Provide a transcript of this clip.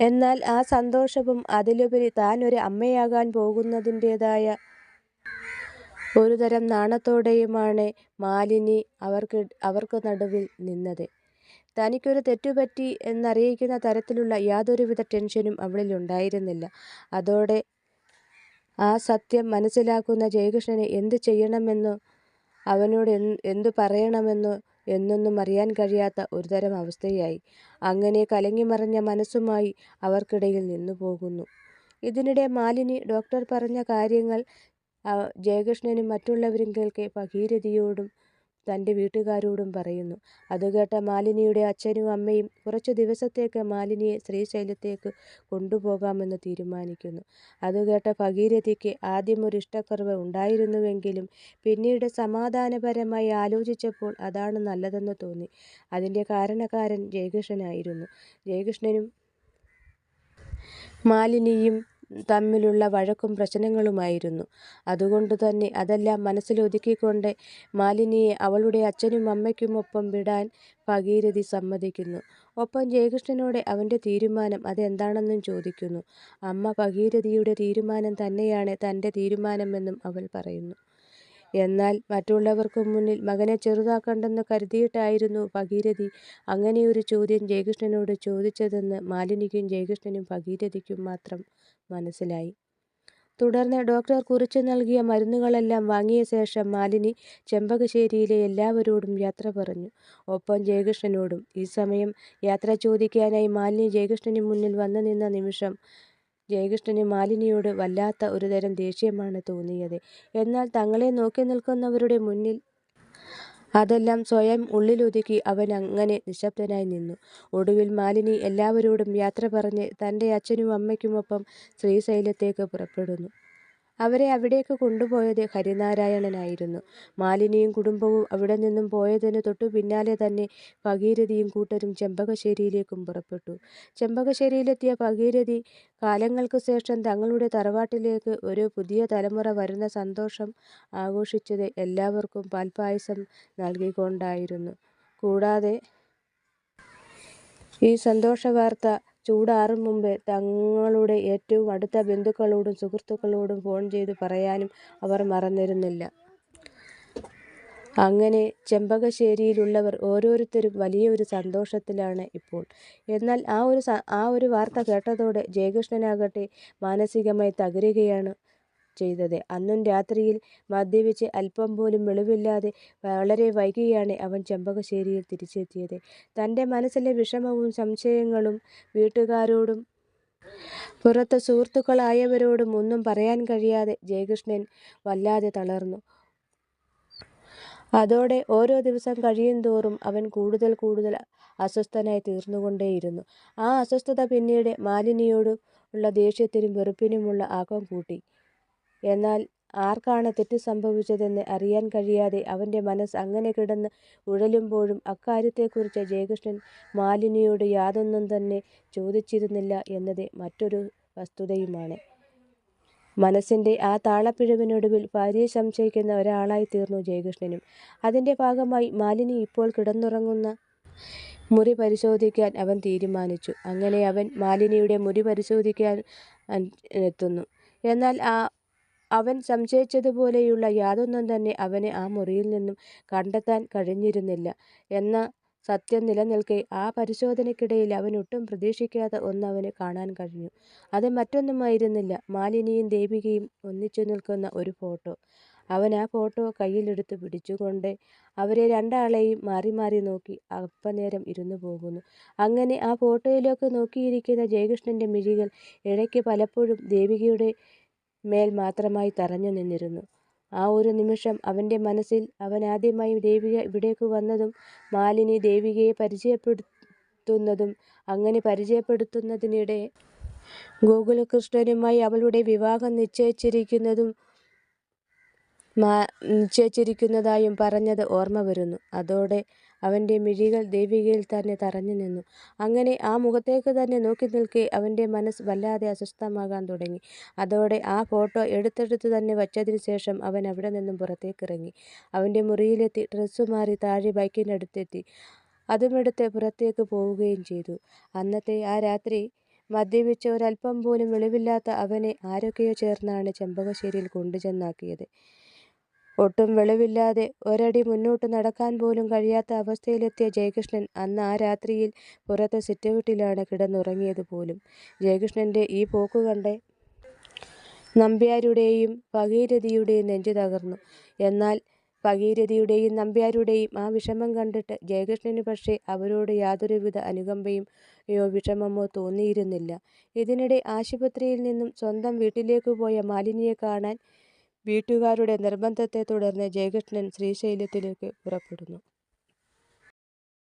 എന്നാൽ ആ സന്തോഷവും അതിലുപരി താൻ ഒരു അമ്മയാകാൻ പോകുന്നതിന്റെതായ ഒരുതരം നാണത്തോടെയുമാണ് മാലിനി അവർക്ക് അവർക്ക് നടുവിൽ നിന്നത്. തനിക്കൊരു തെറ്റുപറ്റി എന്നറിയിക്കുന്ന തരത്തിലുള്ള യാതൊരുവിധ ടെൻഷനും അവളിൽ ഉണ്ടായിരുന്നില്ല അതോടെ ആ സത്യം മനസ്സിലാക്കുന്ന ജയകൃഷ്ണന് എന്ത് ചെയ്യണമെന്നോ അവനോട് എന്തു പറയണമെന്നോ എന്നൊന്നും അറിയാൻ കഴിയാത്ത ഒരുതരം അവസ്ഥയായി. അങ്ങനെ കലങ്ങിമറിഞ്ഞ മനസ്സുമായി അവർക്കിടയിൽ നിന്നുപോകുന്നു. ഇതിനിടെ മാലിനി ഡോക്ടർ പറഞ്ഞ കാര്യങ്ങൾ ജയകൃഷ്ണനും മറ്റുള്ളവരും കേൾക്കെ ഭഗീരഥിയോടും തന്റെ വീട്ടുകാരോടും പറയുന്നു. അതുകേട്ട മാലിനിയുടെ അച്ഛനും അമ്മയും കുറച്ചു ദിവസത്തേക്ക് മാലിനിയെ ശ്രീശൈലത്തേക്ക് കൊണ്ടുപോകാമെന്ന് തീരുമാനിക്കുന്നു. അതുകേട്ട ഭഗീരഥിക്ക് ആദ്യം ഒരു ഇഷ്ടക്കുറവ് ഉണ്ടായിരുന്നുവെങ്കിലും പിന്നീട് സമാധാനപരമായി ആലോചിച്ചപ്പോൾ അതാണ് നല്ലതെന്ന് തോന്നി. അതിന്റെ കാരണക്കാരൻ ജയകൃഷ്ണനായിരുന്നു. ജയകൃഷ്ണനും മാലിനിയും തമ്മിലുള്ള വഴക്കും പ്രശ്നങ്ങളുമായിരുന്നു. അതുകൊണ്ടുതന്നെ അതെല്ലാം മനസ്സിലൊതുക്കിക്കൊണ്ട് മാലിനിയെ അവളുടെ അച്ഛനും അമ്മയ്ക്കുമൊപ്പം വിടാൻ ഭഗീരഥി സമ്മതിക്കുന്നു. ഒപ്പം ജയകൃഷ്ണനോട് അവന്റെ തീരുമാനം അതെന്താണെന്നും ചോദിക്കുന്നു. അമ്മ ഭഗീരഥിയുടെ തീരുമാനം തന്നെയാണ് തന്റെ തീരുമാനമെന്നും അവൾ പറയുന്നു. എന്നാൽ മറ്റുള്ളവർക്ക് മുന്നിൽ മകനെ ചെറുതാക്കണ്ടെന്ന് കരുതിയിട്ടായിരുന്നു ഭഗീരഥി അങ്ങനെയൊരു ചോദ്യം ജയകൃഷ്ണനോട് ചോദിച്ചതെന്ന് മാലിനിക്കും ജയകൃഷ്ണനും ഭഗീരഥിക്കും മാത്രം മനസ്സിലായി. തുടർന്ന് ഡോക്ടർ കുറിച്ചു നൽകിയ മരുന്നുകളെല്ലാം വാങ്ങിയ ശേഷം മാലിനി ചെമ്പകശ്ശേരിയിലെ എല്ലാവരോടും യാത്ര പറഞ്ഞു. ഒപ്പം ജയകൃഷ്ണനോടും. ഈ സമയം യാത്ര ചോദിക്കാനായി മാലിനി ജയകൃഷ്ണന് മുന്നിൽ വന്നുനിന്ന നിമിഷം ജയകൃഷ്ണന് മാലിനിയോട് വല്ലാത്ത ഒരുതരം ദേഷ്യമാണ് തോന്നിയത്. എന്നാൽ തങ്ങളെ നോക്കി നിൽക്കുന്നവരുടെ മുന്നിൽ അതെല്ലാം സ്വയം ഉള്ളിലൊതുക്കി അവൻ അങ്ങനെ നിശബ്ദനായി നിന്നു. ഒടുവിൽ മാലിനി എല്ലാവരോടും യാത്ര പറഞ്ഞ് തന്റെ അച്ഛനും അമ്മയ്ക്കുമൊപ്പം ശ്രീശൈലത്തേക്ക് പുറപ്പെടുന്നു. അവരെ അവിടേക്ക് കൊണ്ടുപോയത് ഹരിനാരായണനായിരുന്നു. മാലിനിയും കുടുംബവും അവിടെ നിന്നും പോയതിനു തൊട്ടുപിന്നാലെ തന്നെ ഭഗീരഥിയും കൂട്ടരും ചെമ്പകശ്ശേരിയിലേക്കും പുറപ്പെട്ടു. ചെമ്പകശ്ശേരിയിലെത്തിയ ഭഗീരഥി കാലങ്ങൾക്ക് ശേഷം തങ്ങളുടെ തറവാട്ടിലേക്ക് ഒരു പുതിയ തലമുറ വരുന്ന സന്തോഷം ആഘോഷിച്ചത് എല്ലാവർക്കും പാൽപായസം നൽകിക്കൊണ്ടായിരുന്നു. കൂടാതെ ഈ സന്തോഷവാർത്ത ചൂടാറും മുമ്പ് തങ്ങളുടെ ഏറ്റവും അടുത്ത ബന്ധുക്കളോടും സുഹൃത്തുക്കളോടും ഫോൺ ചെയ്തു പറയാനും അവർ മറന്നിരുന്നില്ല. അങ്ങനെ ചെമ്പകശ്ശേരിയിലുള്ളവർ ഓരോരുത്തരും വലിയൊരു സന്തോഷത്തിലാണ് ഇപ്പോൾ. എന്നാൽ ആ ഒരു ആ ഒരു വാർത്ത കേട്ടതോടെ ജയകൃഷ്ണനാകട്ടെ മാനസികമായി തകരുകയാണ് ചെയ്തത്. അന്നും രാത്രിയിൽ മദ്യപിച്ച് അല്പം പോലും വെളിവില്ലാതെ വളരെ വൈകിയാണ് അവൻ ചെമ്പകശ്ശേരിയിൽ തിരിച്ചെത്തിയത്. തന്റെ മനസ്സിലെ വിഷമവും സംശയങ്ങളും വീട്ടുകാരോടും പുറത്ത് സുഹൃത്തുക്കളായവരോടും ഒന്നും പറയാൻ കഴിയാതെ ജയകൃഷ്ണൻ വല്ലാതെ തളർന്നു. അതോടെ ഓരോ ദിവസം കഴിയും തോറും അവൻ കൂടുതൽ കൂടുതൽ അസ്വസ്ഥനായി തീർന്നുകൊണ്ടേയിരുന്നു. ആ അസ്വസ്ഥത പിന്നീട് മാലിനിയോടുള്ള ദേഷ്യത്തിനും വെറുപ്പിനുമുള്ള ആക്കം കൂട്ടി. എന്നാൽ ആർക്കാണ് തെറ്റ് സംഭവിച്ചതെന്ന് അറിയാൻ കഴിയാതെ അവന്റെ മനസ്സ് അങ്ങനെ കിടന്ന് ഉഴലുമ്പോഴും അക്കാര്യത്തെക്കുറിച്ച് ജയകൃഷ്ണൻ മാലിനിയോട് യാതൊന്നും തന്നെ ചോദിച്ചിരുന്നില്ല എന്നത് മറ്റൊരു വസ്തുതയുമാണ്. മനസ്സിന്റെ ആ താളപ്പിഴവിനൊടുവിൽ ഭാര്യയെ സംശയിക്കുന്ന ഒരാളായി തീർന്നു ജയകൃഷ്ണനും. അതിന്റെ ഭാഗമായി മാലിനി ഇപ്പോൾ കിടന്നുറങ്ങുന്ന മുറി പരിശോധിക്കാൻ അവൻ തീരുമാനിച്ചു. അങ്ങനെ അവൻ മാലിനിയുടെ മുറി പരിശോധിക്കാനെത്തുന്നു. എന്നാൽ അവൻ സംശയിച്ചതുപോലെയുള്ള യാതൊന്നും തന്നെ അവനെ ആ മുറിയിൽ നിന്നും കണ്ടെത്താൻ കഴിഞ്ഞിരുന്നില്ല എന്ന സത്യം നിലനിൽക്കെ ആ പരിശോധനയ്ക്കിടയിൽ അവൻ ഒട്ടും പ്രതീക്ഷിക്കാത്ത ഒന്ന് അവന് കാണാൻ കഴിഞ്ഞു. അത് മറ്റൊന്നുമായിരുന്നില്ല മാലിനിയും ദേവികയും ഒന്നിച്ചു നിൽക്കുന്ന ഒരു ഫോട്ടോ. അവൻ ആ ഫോട്ടോ കയ്യിലെടുത്ത് പിടിച്ചുകൊണ്ട് അവരെ രണ്ടാളെയും മാറി മാറി നോക്കി അല്പനേരം ഇരുന്നു പോകുന്നു. അങ്ങനെ ആ ഫോട്ടോയിലേക്ക് നോക്കിയിരിക്കുന്ന ജയകൃഷ്ണന്റെ മിഴികൾ ഇടയ്ക്ക് പലപ്പോഴും ദേവികയുടെ മേൽ മാത്രമായി തറഞ്ഞു നിന്നിരുന്നു. ആ ഒരു നിമിഷം അവന്റെ മനസ്സിൽ അവൻ ആദ്യമായി ദേവിക ഇവിടേക്ക് വന്നതും മാലിനി ദേവികയെ പരിചയപ്പെടുത്തുന്നതും അങ്ങനെ പരിചയപ്പെടുത്തുന്നതിനിടെ ഗോകുലകൃഷ്ണനുമായി അവളുടെ വിവാഹം നിശ്ചയിച്ചിരിക്കുന്നതായും പറഞ്ഞത് ഓർമ്മ വരുന്നു. അതോടെ അവന്റെ മിഴികൾ ദേവികയിൽ തന്നെ തറഞ്ഞു നിന്നു. അങ്ങനെ ആ മുഖത്തേക്ക് തന്നെ നോക്കി നിൽക്കെ അവന്റെ മനസ്സ് വല്ലാതെ അസ്വസ്ഥമാകാൻ തുടങ്ങി. അതോടെ ആ ഫോട്ടോ എടുത്തെടുത്ത് തന്നെ വച്ചതിനു ശേഷം അവൻ അവിടെ നിന്നും പുറത്തേക്കിറങ്ങി. അവന്റെ മുറിയിലെത്തി ഡ്രസ്സ് മാറി താഴെ ബൈക്കിനടുത്തെത്തി അതുമെടുത്ത് പുറത്തേക്ക് പോവുകയും ചെയ്തു. അന്നത്തെ ആ രാത്രി മദ്യപിച്ച ഒരല്പം പോലും വെളിവില്ലാത്ത അവനെ ആരൊക്കെയോ ചേർന്നാണ് ചെമ്പകശ്ശേരിയിൽ കൊണ്ടുചെന്നാക്കിയത്. ഒട്ടും വെളിവില്ലാതെ ഒരടി മുന്നോട്ട് നടക്കാൻ പോലും കഴിയാത്ത അവസ്ഥയിലെത്തിയ ജയകൃഷ്ണൻ അന്ന് ആ രാത്രിയിൽ പുറത്തെ സിറ്റൗട്ടിലാണ് കിടന്നുറങ്ങിയത് പോലും. ജയകൃഷ്ണന്റെ ഈ പോക്ക് കണ്ട് നമ്പ്യാരുടെയും ഭഗീരഥിയുടെയും നെഞ്ചു തകർന്നു. എന്നാൽ ഭഗീരഥിയുടെയും നമ്പ്യാരുടെയും ആ വിഷമം കണ്ടിട്ട് ജയകൃഷ്ണന് പക്ഷേ അവരോട് യാതൊരുവിധ അനുകമ്പയും യോ വിഷമമോ തോന്നിയിരുന്നില്ല. ഇതിനിടെ ആശുപത്രിയിൽ നിന്നും സ്വന്തം വീട്ടിലേക്ക് പോയ മാലിനിയെ കാണാൻ വീട്ടുകാരുടെ നിർബന്ധത്തെ തുടർന്ന് ജയകൃഷ്ണൻ ശ്രീശൈലത്തിലേക്ക് പുറപ്പെടുന്നു.